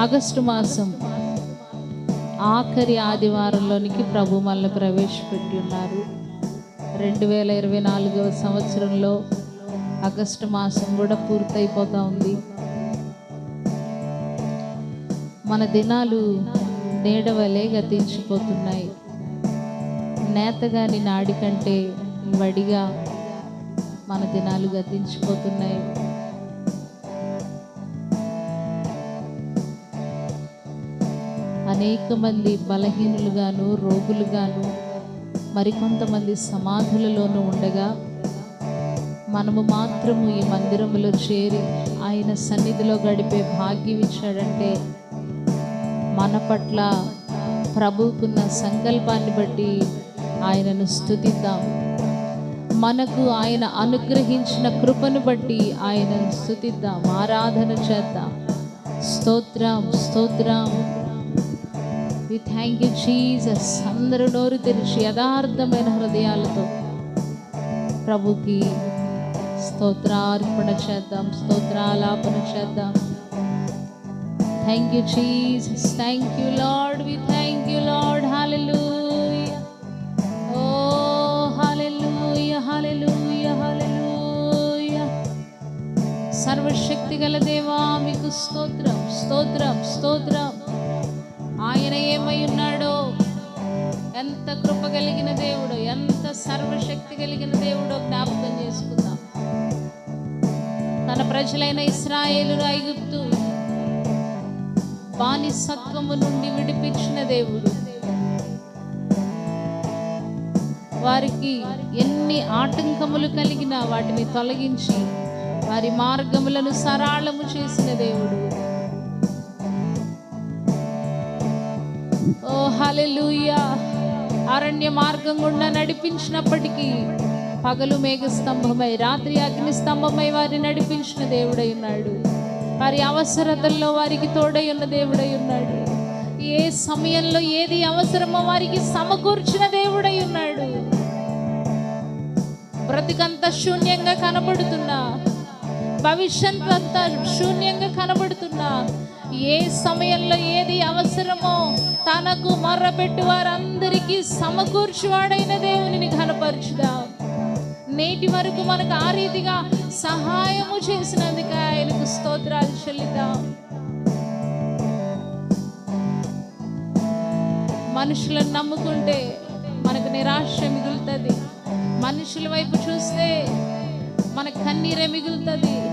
August మాసం ఆఖరి ఆదివారంలోనికి ప్రభు మళ్ళీ ప్రవేశపెట్టి ఉన్నారు. రెండు వేల ఇరవై నాలుగవ సంవత్సరంలో ఆగస్టు మాసం కూడా పూర్తయిపోతా ఉంది. మన దినాలు నీడవలే గతించిపోతున్నాయి. నేతగాని నాడి కంటే వడిగా మన దినాలు గతించిపోతున్నాయి. అనేక మంది బలహీనులుగాను రోగులుగాను మరికొంతమంది సమాధులలోనూ ఉండగా మనము మాత్రము ఈ మందిరములో చేరి ఆయన సన్నిధిలో గడిపే భాగ్యం ఇచ్చాడంటే మన పట్ల ప్రభువుకున్న సంకల్పాన్ని బట్టి ఆయనను స్థుతిద్దాం మనకు ఆయన అనుగ్రహించిన కృపను బట్టి ఆయనను స్థుతిద్దాం ఆరాధన చేద్దాం. స్తోత్రం స్తోత్రం. వి థ్యాంక్ యూ జీసస్ అందరూ నోరు తెరిచి యథార్థమైన హృదయాలతో ప్రభుకి స్తోత్రార్పణ చేద్దాం స్తోత్రాలాపన చేద్దాం. Thank you Jesus thank you Lord we thank you Lord hallelujah oh hallelujah hallelujah hallelujah సర్వశక్తి గల దేవా మీకు స్తోత్రం స్తోత్రం స్తోత్రం. ఆయన ఏమై ఉన్నాడో? ఎంత కృప కలిగిన దేవుడు ఎంత సర్వశక్తి కలిగిన దేవుడో జ్ఞాపకం చేసుకుందాం. తన ప్రజలైన ఇస్రాయేలు ఐగుప్తు బానిసత్వము నుండి విడిపించిన దేవుడు. వారికి ఎన్ని ఆటంకములు కలిగినా వాటిని తొలగించి వారి మార్గములను సరాళము చేసిన దేవుడు. ఓ హల్లెలూయా. అరణ్య మార్గం గుండా నడిపించినప్పటికీ పగలు మేఘ స్తంభమై రాత్రి అగ్ని స్తంభమై వారిని నడిపించిన దేవుడై ఉన్నాడు. వారి అవసరతల్లో వారికి తోడై ఉన్న దేవుడై ఉన్నాడు. ఏ సమయంలో ఏది అవసరమో వారికి సమకూర్చిన దేవుడై ఉన్నాడు. బ్రతికంత శూన్యంగా కనబడుతున్నా. భవిష్యత్ అంతా శూన్యంగా కనబడుతున్నా. ఏ సమయంలో ఏది అవసరమో తనకు మర్రపెట్టు వారందరికీ సమకూర్చువాడైన దేవునిని కనపరచుదాం నేటి వరకు మనకు ఆ రీతిగా సహాయము చేసినందుకు ఆయనకు స్తోత్రాలు చెల్లిద్దాం. మనుషులను నమ్ముకుంటే మనకు నిరాశ మిగులుతుంది. మనుషుల వైపు చూస్తే మన కన్నీరే మిగులుతుంది.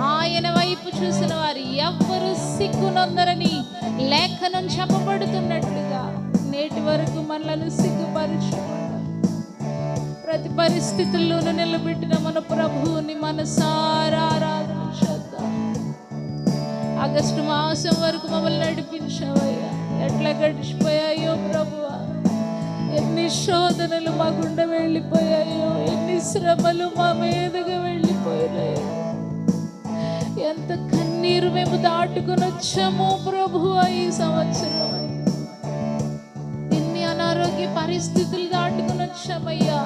ఆయన వైపు చూసిన వారు ఎవ్వరు సిగ్గునొందరని లేఖనం చెప్పబడుతున్నట్లుగా నేటి వరకు మనలను సిగ్గుపరచు ప్రతి పరిస్థితుల్లోనూ నిలబెట్టిన మన ప్రభువుని మనసారా ఆరాధన ఆగస్టు మాసం వరకు మమ్మల్ని నడిపించావయ్యా. ఎట్లా గడిచిపోయాయో ప్రభువా? ఎన్ని శోధనలు మా గుండె వెళ్ళిపోయాయో ఎన్ని శ్రమలు మా మీదుగా వెళ్ళిపోయినాయో. ఎంత కన్నీరు మేము దాటుకుని వచ్చామో ప్రభు ఈ సంవత్సరం. ఎన్ని అనారోగ్య పరిస్థితులు దాటుకుని వచ్చామయ్యా.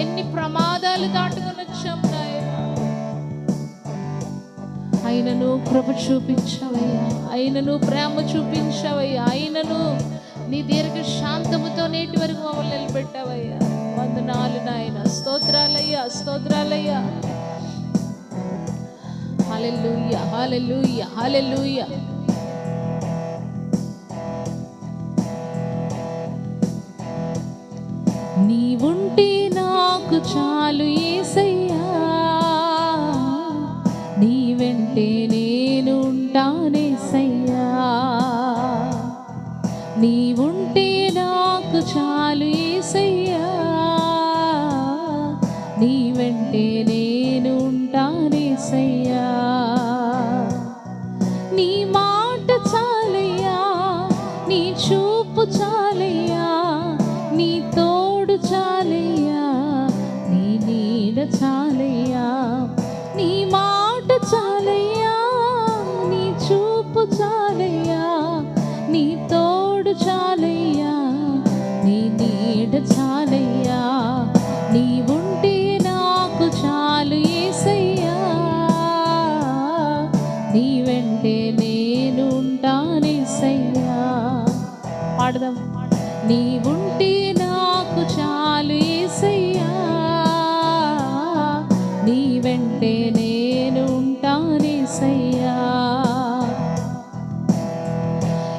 ఎన్ని ప్రమాదాలు దాటుకుని వచ్చాం ఆయనను కృప చూపించవయ్యా. ఆయనను ప్రేమ చూపించవయ్యా. ఆయనను నీ దీర్ఘ శాంతముతో నేటి వరకు మమ్మల్ని నిలబెట్టావయ్యా. వందనాలు నాయన. స్తోత్రాలయ్యా స్తోత్రాలయ్యా. హల్లెలూయా హల్లెలూయా హల్లెలూయా నీవుంటే నాకు చాలు ఏసయ్యా. నీ వెంటే నేను ఉంటానేసయ్యా నీవుంటే నాకు చాలు ఏసయ్యా. నీ వెంటే నేను ఉంటా నీ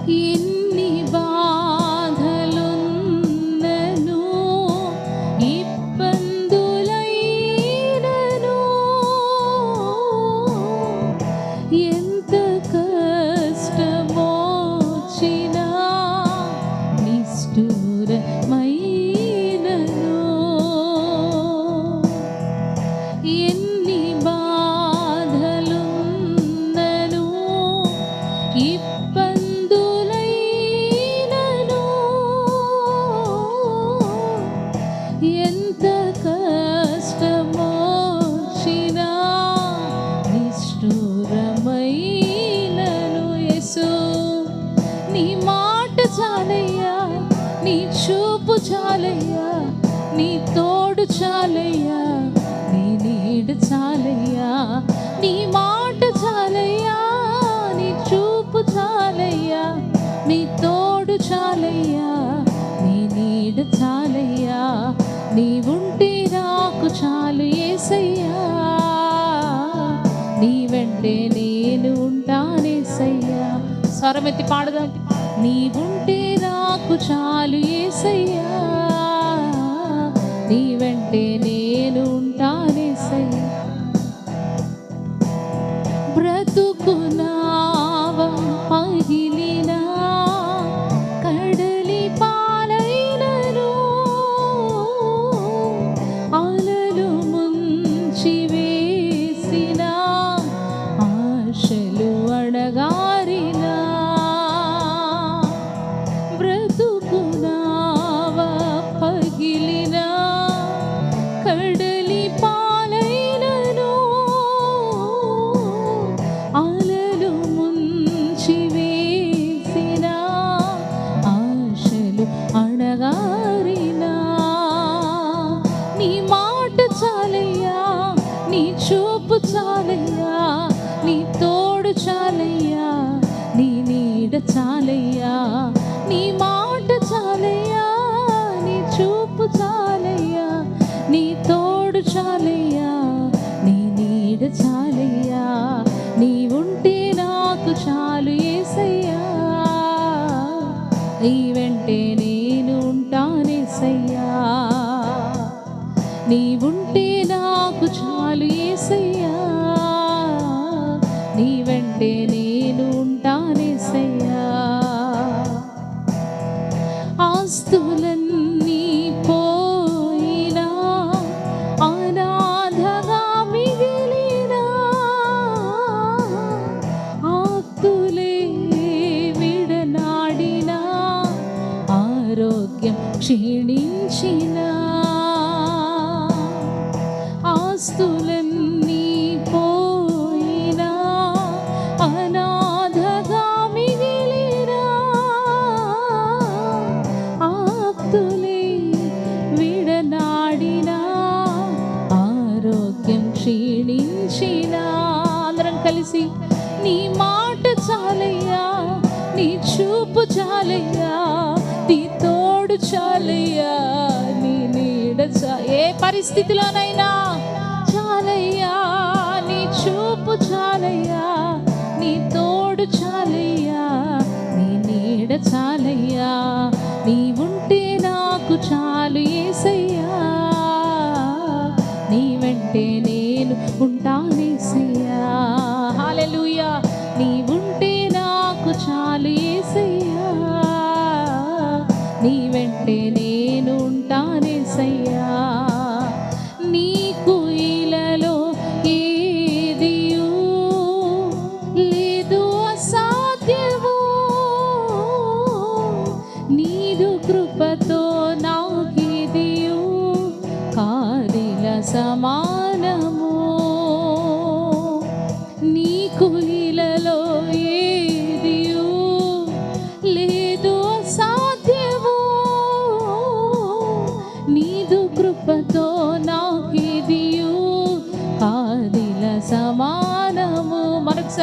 ఎన్ని చాలయ్యా నీ నీడ చాలయ్యా నీ ఉంటే నాకు చాలు ఏసయ్యా. నీ వెంటే నేను ఉంటానేసయ్యా స్వరమెత్తి పాడదా. నీ ఉంటే నాకు చాలు ఏసయ్యా. నీ వెంటే నేను ఉంటానేసయ్యా బ్రతుకునా చాలయ్యా నీ నీడ చాలయ్యా నీ నాకు చాలు ఏసయ్యా. నీ వెంటే నేను ఉంటానేసయ్యా నీ నాకు చాలు ఏసయ్యా. నీ వెంటే నేను ఉంటానేసయ్యా క్షీణించిన అందరం కలిసి నీ మాట చాలయ్యా నీ చూపు చాలయ్యా నీ తోడు చాలయ్యా నీ నీడ ఏ పరిస్థితిలోనైనా చాలయ్యా నీ చూపు చాలయ్యా నీ తోడు చాలయ్యా నీ నీడ చాలయ్యా. నేను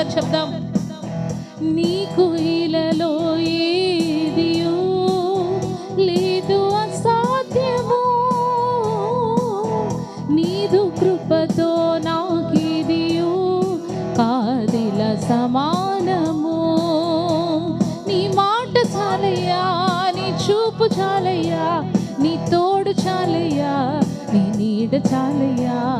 ఒకసారి చెప్దాం. నీకు ఇలలో ఏది లేదు అసాధ్యము. నీదు కృపతో నాకిది కాదిల సమానము. నీ మాట చాలయ్యా నీ చూపు చాలయ్యా నీ తోడు చాలయ్యా నీ నీడ చాలయ్యా.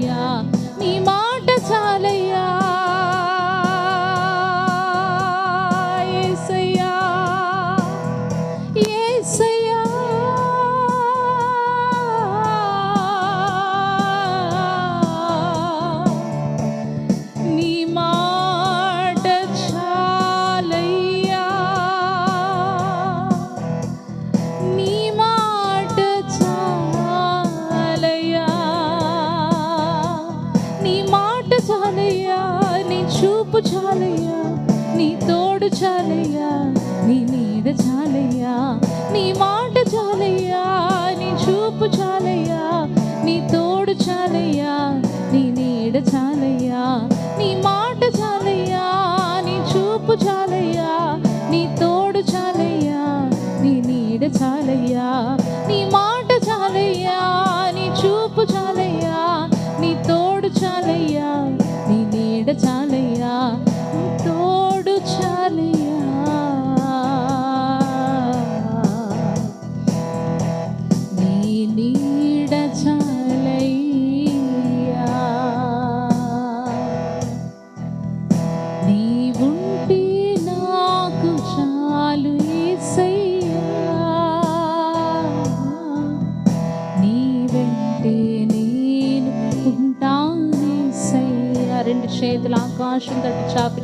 చూపు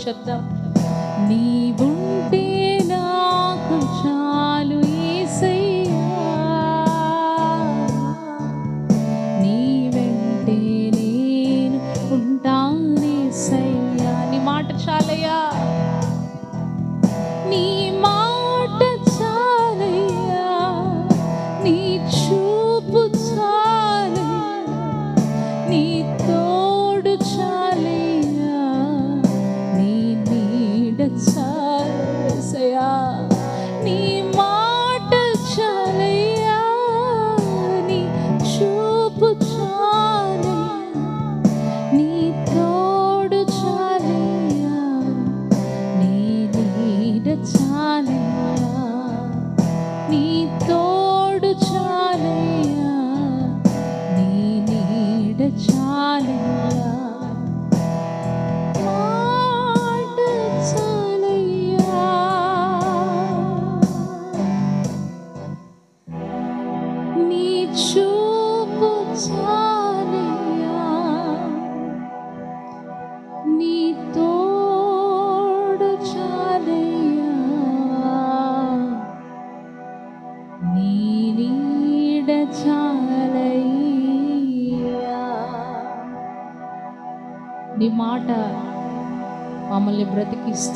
shut up.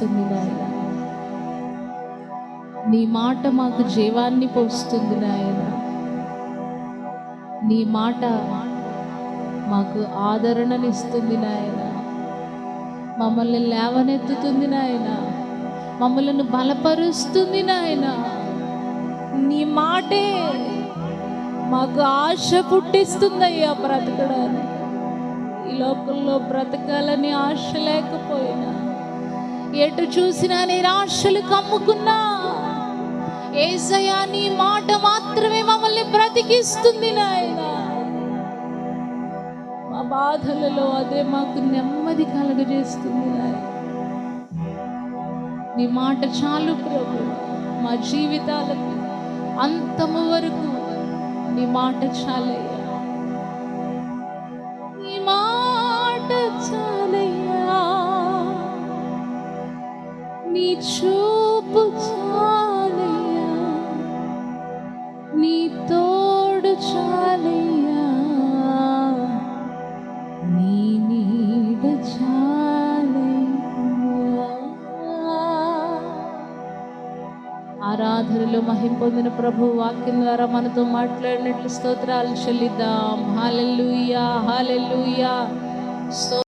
పోస్తుంది నాయన. నీ మాట మాకు జీవాన్ని పోస్తుంది నాయన. నీ మాట మాకు ఆదరణనిస్తుంది నాయన. మమ్మల్ని లేవనెత్తుతుంది నాయన. మమ్మల్ని బలపరుస్తుంది నాయన. నీ మాటే మాకు ఆశ పుట్టిస్తుందయ్యా బ్రతకడానికి. ఈ లోకంలో బ్రతకాలని ఆశ లేకపోయినా ఎటు చూసినా నిరాశలు కమ్ముకున్నా ఏసయా నీ మాట మాత్రమే మమ్మల్ని బ్రతికిస్తుంది నాయన. మా బాధలలో అదే మాకు నెమ్మది కలగజేస్తుంది నాయన. నీ మాట చాలు ప్రభు మా జీవితాలకు అంతము వరకు నీ మాట చాలయ్యా. చూపు చాలయ్యా. నీ తోడు చాలయ్యా. నీ నీడ చాలయ్యా. ఆరాధనలో మహిం పొందిన ప్రభు వాక్యం ద్వారా మనతో మాట్లాడినట్లు స్తోత్రాలు చెల్లిద్దాం. Hallelujah hallelujah. సో